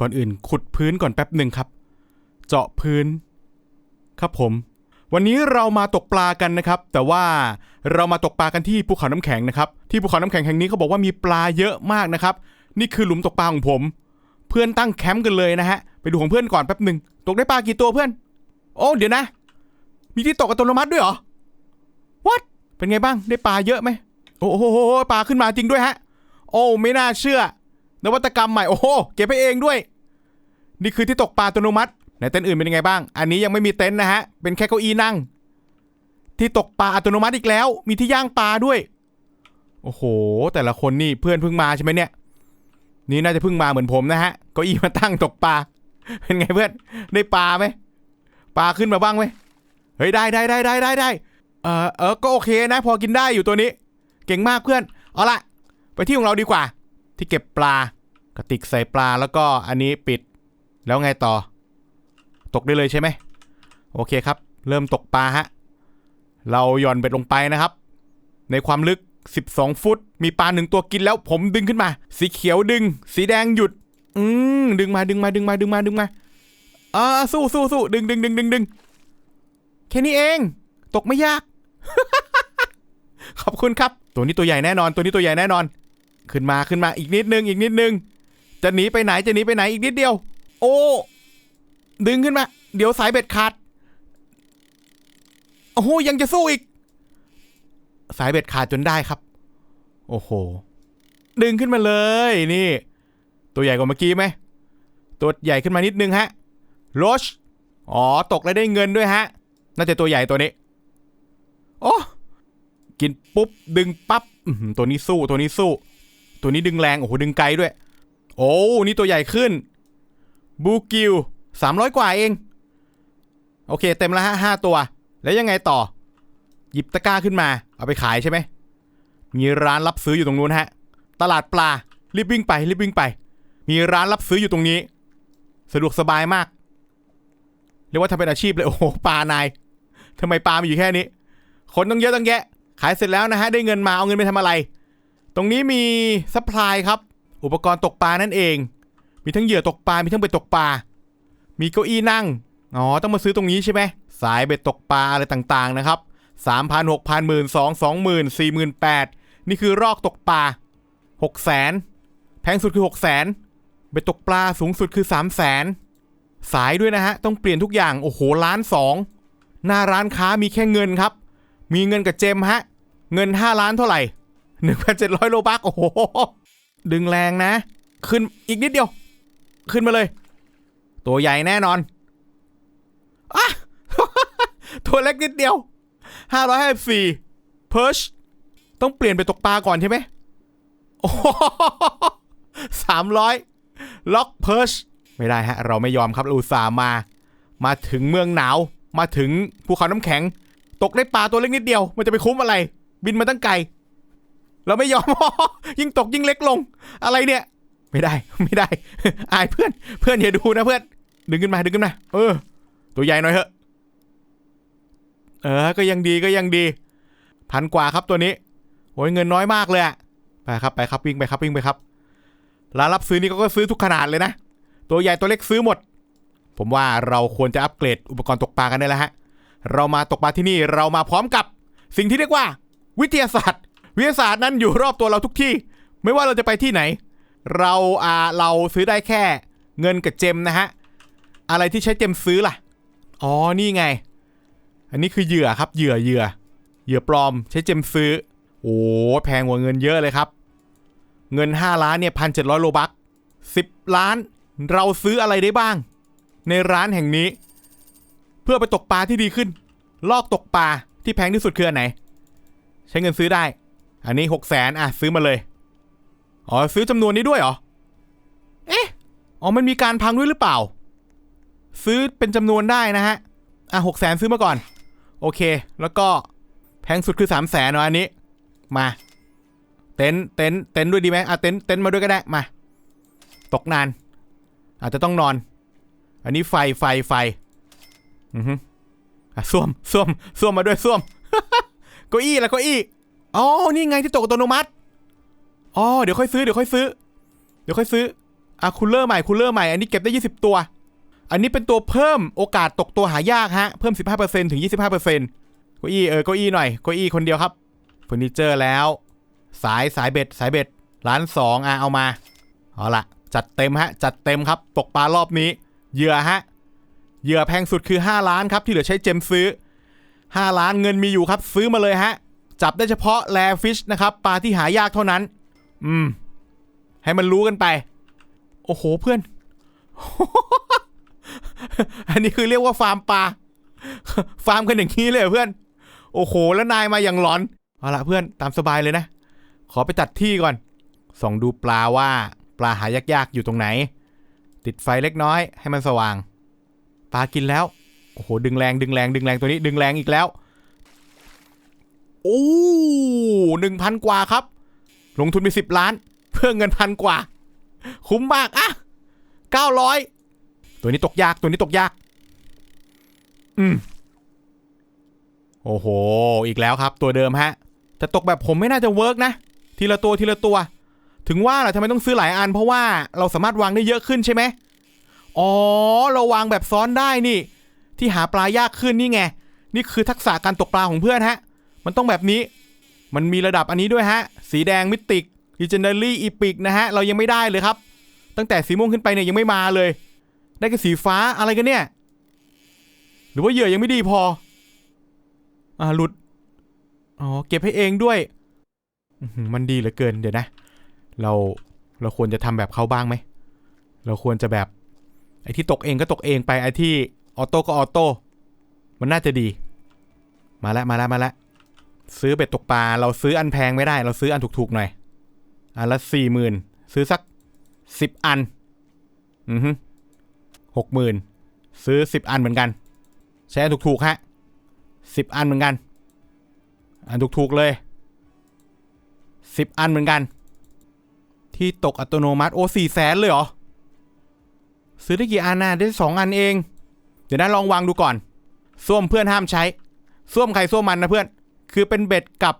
ก่อนอื่นขุดพื้นก่อนแป๊บหนึ่งครับ เจาะพื้น ครับผม วันนี้เรามาตกปลากันนะครับ แต่ว่าเรามาตกปลากันที่ภูเขาน้ำแข็งนะครับ ที่ภูเขาน้ำแข็งแห่งนี้เขาบอกว่ามีปลาเยอะมากนะครับ นี่คือหลุมตกปลาของผม เพื่อนตั้งแคมป์กันเลยนะฮะ ไปดูของเพื่อนก่อนแป๊บหนึ่งตกได้ปลากี่ตัวเพื่อน โอ้เดี๋ยวนะ มีที่ตกอัตโนมัติด้วยเหรอ what เป็นไงบ้างได้ปลาเยอะไหมโอ้โหปลาขึ้นมาจริงด้วยฮะ โอ้ไม่น่าเชื่อ นวัตกรรมใหม่โอ้โหเก็บไปเองด้วย นี่คือที่ตกปลาอัตโนมัติไหนเต็นท์อื่นเป็นยังไงบ้าง อันนี้ยังไม่มีเต็นท์นะฮะ เป็นแค่เก้าอี้นั่ง ที่ตกปลาอัตโนมัติอีกแล้ว มีที่ย่างปลาด้วย โอ้โห แต่ละคนนี่เพื่อนเพิ่งมาใช่ไหมเนี่ย นี่น่าจะเพิ่งมาเหมือนผมนะฮะ เก้าอี้มาตั้งตกปลา เป็นไงเพื่อน ได้ปลาไหม ปลาขึ้นมาบ้างไหมเฮ้ยได้ได้ได้ได้ได้ได้เออเออก็โอเคนะ พอกินได้อยู่ตัวนี้ เก่งมากเพื่อน เอาละไปที่ของเราดีกว่า ที่เก็บปลากระติกใส่ปลาแล้วก็อันนี้ปิดแล้วไงต่อ ตกได้เลยใช่ไหมโอเคครับ เริ่มตกปลาฮะเราหย่อนเบ็ดลงไปนะครับ ในความลึก 12 ฟุต มีปลาหนึ่งตัวกินแล้วผมดึงขึ้นมา สีเขียวดึง สีแดงหยุด อืมดึงมาดึงมาดึงมาดึงมาดึงมาอ่าสู้สู้สู้ดึงดึงดึงดึงดึงแค่นี้เอง ตกไม่ยาก ขอบคุณครับ ตัวนี้ตัวใหญ่แน่นอน ตัวนี้ตัวใหญ่แน่นอน ขึ้นมาขึ้นมาอีกนิดนึงอีกนิดนึง จะหนีไปไหนจะหนีไปไหนอีกนิดเดียว โอ้ ดึงขึ้นมา เดี๋ยวสายเบ็ดขาดโอ้โหยังจะสู้อีก สายเบ็ดขาดจนได้ครับ โอ้โห ดึงขึ้นมาเลยนี่ ตัวใหญ่กว่าเมื่อกี้ไหมตัวใหญ่ขึ้นมานิดนึงฮะโรชอ๋อตกแล้วได้เงินด้วยฮะ น่าจะตัวใหญ่ตัวนี้ โอ้กินปุ๊บ ดึงปั๊บตัวนี้สู้ตัวนี้สู้ ตัวนี้ดึงแรง โอ้โห ดึงไกลด้วย โอ้นี่ตัวใหญ่ขึ้น บูกิวสามร้อยกว่าเอง โอเค เต็มแล้วฮะห้าตัว แล้วยังไงต่อ หยิบตะกร้าขึ้นมา เอาไปขายใช่ไหม มีร้านรับซื้ออยู่ตรงนู้นฮะ ตลาดปลา รีบวิ่งไป รีบวิ่งไป มีร้านรับซื้ออยู่ตรงนี้ สะดวกสบายมาก เรียกว่าทำเป็นอาชีพเลย โอ้โห ปลานายทำไมปลามีอยู่แค่นี้ คนต้องเยอะต้องแยะ ขายเสร็จแล้วนะฮะ ได้เงินมา เอาเงินไปทำอะไร ตรงนี้มีซัพพลายครับ อุปกรณ์ตกปลานั่นเอง มีทั้งเหยื่อตกปลา มีทั้งเบ็ดตกปลา มีเก้าอี้นั่ง อ๋อ ต้องมาซื้อตรงนี้ใช่ไหม สายเบ็ดตกปลาอะไรต่างๆนะครับสามพันหกพันหมื่นสองสองหมื่นสี่หมื่นแปดนี่คือรอกตกปลาหกแสนแพงสุดคือหกแสนเบ็ดตกปลาสูงสุดคือสามแสนสายด้วยนะฮะ ต้องเปลี่ยนทุกอย่าง โอ้โหล้านสองหน้าร้านค้ามีแค่เงินครับ มีเงินกับเจมฮะ เงิน 5 ล้านเท่าไหร่ 1,700 โลบักโอ้โห ดึงแรงนะ ขึ้นอีกนิดเดียว ขึ้นมาเลย ตัวใหญ่แน่นอนอะตัวเล็กนิดเดียว 554เพิร์ชต้องเปลี่ยนไปตกปลาก่อนใช่ไหมโอ้สามร้อยล็อกเพิร์ชไม่ได้ฮะ เราไม่ยอมครับเราอุตส่ามา มาถึงเมืองหนาว มาถึงภูเขาน้ำแข็ง ตกได้ปลาตัวเล็กนิดเดียว มันจะไปคุ้มอะไร บินมาตั้งไกล เราไม่ยอม ยิ่งตกยิ่งเล็กลง อะไรเนี่ย ไม่ได้ไม่ได้ อายเพื่อน เพื่อนอย่าดูนะเพื่อน ดึงขึ้นมาดึงขึ้นมา เออ ตัวใหญ่หน่อยเถอะ เออ ก็ยังดีก็ยังดี พันกว่าครับตัวนี้โอ้ยเงินน้อยมากเลยอะไปครับไปครับวิ่งไปครับวิ่งไปครับร้านรับซื้อนี่เขาก็ซื้อทุกขนาดเลยนะ ตัวใหญ่ตัวเล็กซื้อหมด ผมว่าเราควรจะอัปเกรดอุปกรณ์ตกปลากันได้แล้วฮะ เรามาตกปลาที่นี่เรามาพร้อมกับสิ่งที่เรียกว่า วิทยาศาสตร์ วิทยาศาสตร์นั้นอยู่รอบตัวเราทุกที่ ไม่ว่าเราจะไปที่ไหน เราอ่าเราซื้อได้แค่เงินกับเจมนะฮะ อะไรที่ใช้เจมซื้อล่ะ อ๋อ นี่ไง อันนี้คือเหยื่อครับ เหยื่อ เหยื่อ เหยื่อปลอม ใช้เจมซื้อ โอ้ แพงกว่าเงินเยอะเลยครับ เงิน 5 ล้านเนี่ยพันเจ็ดร้อยโลบักสิบล้าน เราซื้ออะไรได้บ้าง ในร้านแห่งนี้ เพื่อไปตกปลาที่ดีขึ้น ลอกตกปลาที่แพงที่สุดคืออันไหน ใช้เงินซื้อได้ อันนี้หกแสนอะซื้อมาเลย อ๋อซื้อจำนวนนี้ด้วยเหรอ เอ๊ะ อ๋อมันมีการพังด้วยหรือเปล่า ซื้อเป็นจำนวนได้นะฮะ อะหกแสนซื้อมาก่อน โอเค แล้วก็แพงสุดคือสามแสนเนาะอันนี้ มา เต็นเต็นเต็นด้วยดีไหมอะเต็นเต็นมาด้วยก็ได้ มา ตกนาน อาจจะต้องนอน อันนี้ไฟไฟไฟ อือฮึอะส้วมส้วมส้วมมาด้วยส้วมเก้าอี้ล้วเก้าอี้ อ๋อ นี่ไงที่ตกอัตโนมัติ อ๋อ เดี๋ยวค่อยซื้อ เดี๋ยวค่อยซื้อ เดี๋ยวค่อยซื้อ อะคูลเลอร์ใหม่คูลเลอร์ใหม่ อันนี้เก็บได้ 20 ตัว อันนี้เป็นตัวเพิ่มโอกาสตกตัวหายากฮะ เพิ่ม 15%ถึง 25%เก้าอี้ เออ เก้าอี้หน่อย เก้าอี้คนเดียวครับเฟอร์นิเจอร์แล้ว สาย สายเบ็ด สายเบ็ดล้านสองอะเอามา เอาละจัดเต็มฮะ จัดเต็มครับ ตกปลารอบนี้ เหยื่อฮะ เหยื่อแพงสุดคือ 5 ล้านครับ ที่เหลือใช้เจมซื้อ 5 ล้านเงินมีอยู่ครับ ซื้อมาเลยฮะ จับได้เฉพาะแลฟิชนะครับปลาที่หายากเท่านั้น อืม ให้มันรู้กันไป โอ้โหเพื่อน อันนี้คือเรียกว่าฟาร์มปลา ฟาร์มกันอย่างนี้เลยเพื่อน โอ้โห แล้วนายมาอย่างหลอน เอาละเพื่อนตามสบายเลยนะ ขอไปจัดที่ก่อน ส่องดูปลาว่าปลาหายากๆอยู่ตรงไหน ติดไฟเล็กน้อยให้มันสว่าง ปลากินแล้ว โอ้โห ดึงแรงดึงแรงดึงแรงตัวนี้ ดึงแรงอีกแล้ว อ้หนึ่งพันกว่าครับ ลงทุนไปสิบล้าน เพื่อเงินพันกว่า คุ้มมากอะเก้าร้อยตัวนี้ตกยากตัวนี้ตกยาก อืม โอ้โห อีกแล้วครับ ตัวเดิมฮะ แต่ตกแบบผมไม่น่าจะเวิร์กนะ ทีละตัวทีละตัว ถึงว่าแหละทำไมต้องซื้อหลายอัน เพราะว่าเราสามารถวางได้เยอะขึ้นใช่ไหมอ๋อ เราวางแบบซ้อนได้นี่ ที่หาปลายากขึ้นนี่ไง นี่คือทักษะการตกปลาของเพื่อนฮะ มันต้องแบบนี้ มันมีระดับอันนี้ด้วยฮะ สีแดงมิติก Legendary Epic นะฮะ เรายังไม่ได้เลยครับ ตั้งแต่สีม่วงขึ้นไปเนี่ยยังไม่มาเลย ได้แค่สีฟ้าอะไรกันเนี่ย หรือว่าเหยื่อยังไม่ดีพอ อ่าหลุด อ๋อ เก็บให้เองด้วย มันดีเหลือเกินเดี๋ยวนะ เราเราควรจะทำแบบเขาบ้างไหม เราควรจะแบบ ไอ้ที่ตกเองก็ตกเองไปไอ้ที่ออโต้ก็ออโต้ มันน่าจะดี มาแล้วมาแล้วมาแล้ว ซื้อเบ็ดตกปลาเราซื้ออันแพงไม่ได้ เราซื้ออันถูกๆหน่อยอันละสี่หมื่นซื้อสักสิบอัน อือฮึหกหมื่นซื้อสิบอันเหมือนกัน ใช้อันถูกๆฮะสิบอันเหมือนกัน อันถูกๆเลยสิบอันเหมือนกัน ที่ตกอัตโนมัติโอ้สี่แสนเลยเหรอ ซื้อได้กี่อันน่ะได้สองอันเอง เดี๋ยวนะลองวางดูก่อนส้วมเพื่อนห้ามใช้ส้วมใครส้วมมันนะเพื่อน คือเป็นเบ็ดกับ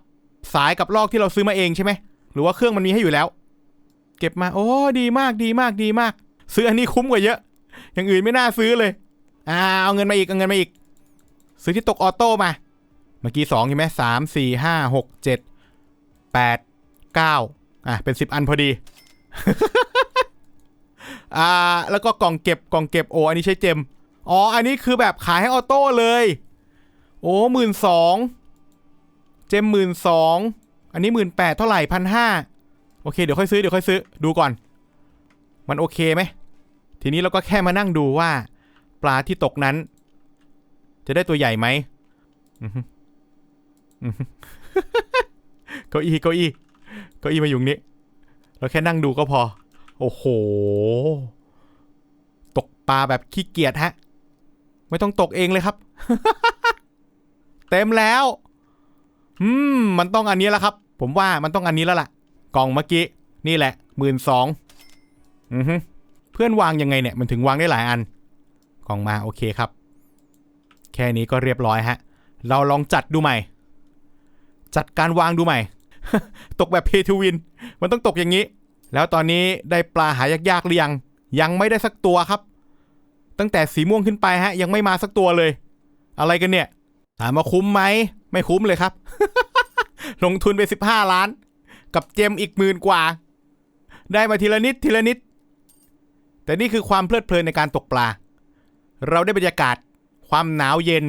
สายกับลอกที่เราซื้อมาเองใช่ไหม หรือว่าเครื่องมันมีให้อยู่แล้ว เก็บมา โอ้ ดีมากดีมากดีมาก ซื้ออันนี้คุ้มกว่าเยอะ อย่างอื่นไม่น่าซื้อเลย อ่า เอาเงินมาอีก เอาเงินมาอีก ซื้อที่ตกออโต้มา เมื่อกี้สองใช่ไหมสามสี่ห้าหกเจ็ดแปดเก้าอะ เป็นสิบอันพอดี อ่า แล้วก็กล่องเก็บกล่องเก็บโออันนี้ใช้เจม อ๋อ อันนี้คือแบบขายให้ออโต้เลย โอ้หมื่นสอง เจมหมื่นสองอันนี้หมื่นแปดเท่าไหร่พันห้าโอเคเดี๋ยวค่อยซื้อเดี๋ยวค่อยซื้อดูก่อน มันโอเคไหมทีนี้เราก็แค่มานั่งดูว่าปลาที่ตกนั้น จะได้ตัวใหญ่ไหมอือฮึอือฮึเก้าอี้เก้าอี้เก้าอี้มาอยู่นี้ เราแค่นั่งดูก็พอ โอ้โห ตกปลาแบบขี้เกียจฮะ ไม่ต้องตกเองเลยครับ เต็มแล้ว อืมมันต้องอันนี้แล้วครับ ผมว่ามันต้องอันนี้แล้วล่ะ กล่องเมื่อกี้ นี่แหละหมื่นสองอือฮึเพื่อนวางยังไงเนี่ยมันถึงวางได้หลายอัน กล่องมาโอเคครับ แค่นี้ก็เรียบร้อยฮะ เราลองจัดดูใหม่ จัดการวางดูใหม่ ตกแบบเพทูวิน มันต้องตกอย่างนี้ แล้วตอนนี้ได้ปลาหายากๆหรือยัง ยังไม่ได้สักตัวครับ ตั้งแต่สีม่วงขึ้นไปฮะ ยังไม่มาสักตัวเลย อะไรกันเนี่ย ถามว่าคุ้มไหม ไม่คุ้มเลยครับ ลงทุนไป15ล้าน กับเจมอีกหมื่นกว่า ได้มาทีละนิดทีละนิด แต่นี่คือความเพลิดเพลินในการตกปลา เราได้บรรยากาศ ความหนาวเย็น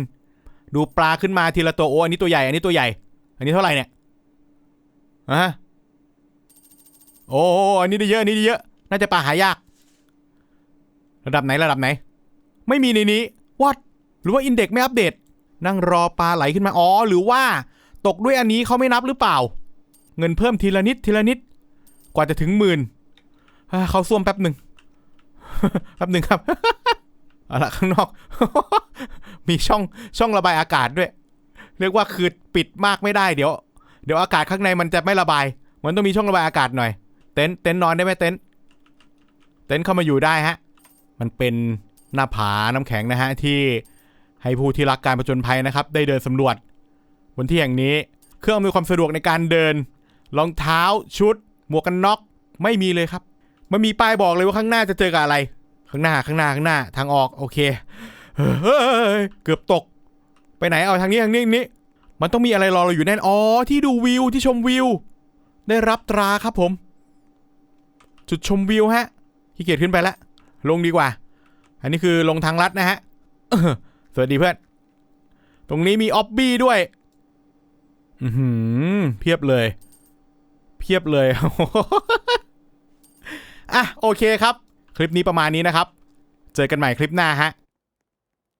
ดูปลาขึ้นมาทีละตัวโอ้อันนี้ตัวใหญ่ อันนี้ตัวใหญ่ อันนี้เท่าไหร่เนี่ยอะโอ้อันนี้ได้เยอะอันนี้ได้เยอะ น่าจะปลาหายาก ระดับไหนระดับไหน ไม่มีในนี้วัดหรือว่าอินเด็กไม่อัปเดต นั่งรอปลาไหลขึ้นมาอ๋อหรือว่าตกด้วยอันนี้เขาไม่นับหรือเปล่า เงินเพิ่มทีละนิดทีละนิด กว่าจะถึงหมื่นเขาซ่วมแป๊บหนึ่งแป๊บหนึ่งครับเอาละข้างนอก มีช่องช่องระบายอากาศด้วย เรียกว่าคือปิดมากไม่ได้เดี๋ยว เดี๋ยวอากาศข้างในมันจะไม่ระบาย มันต้องมีช่องระบายอากาศหน่อย เต็นท์เต็นท์นอนได้ไหมเต็นท์เต็นท์เข้ามาอยู่ได้ฮะ มันเป็นหน้าผาน้ำแข็งนะฮะที่ ให้ผู้ที่รักการผจญภัยนะครับ ได้เดินสำรวจ บนที่แห่งนี้ เครื่องอำนวยความสะดวกในการเดิน รองเท้าชุด หมวกกันน็อกไม่มีเลยครับ มันมีป้ายบอกเลยว่าข้างหน้าจะเจอกับอะไร ข้างหน้าข้างหน้าข้างหน้าทางออกโอเคเฮ้ยเกือบตก ไปไหนเอาทางนี้ทางนี้นี้ มันต้องมีอะไรรอเราอยู่แน่นอ๋อที่ดูวิวที่ชมวิว ได้รับตราครับผม จุดชมวิวฮะขี้เกียจขึ้นไปละลงดีกว่า อันนี้คือลงทางลัดนะฮะ วัสดีเพื่อน ตรงนี้มีออบบี้ด้วย อืมเพียบเลย เพียบเลย อะโอเคครับ คลิปนี้ประมาณนี้นะครับ เจอกันใหม่คลิปหน้าฮะ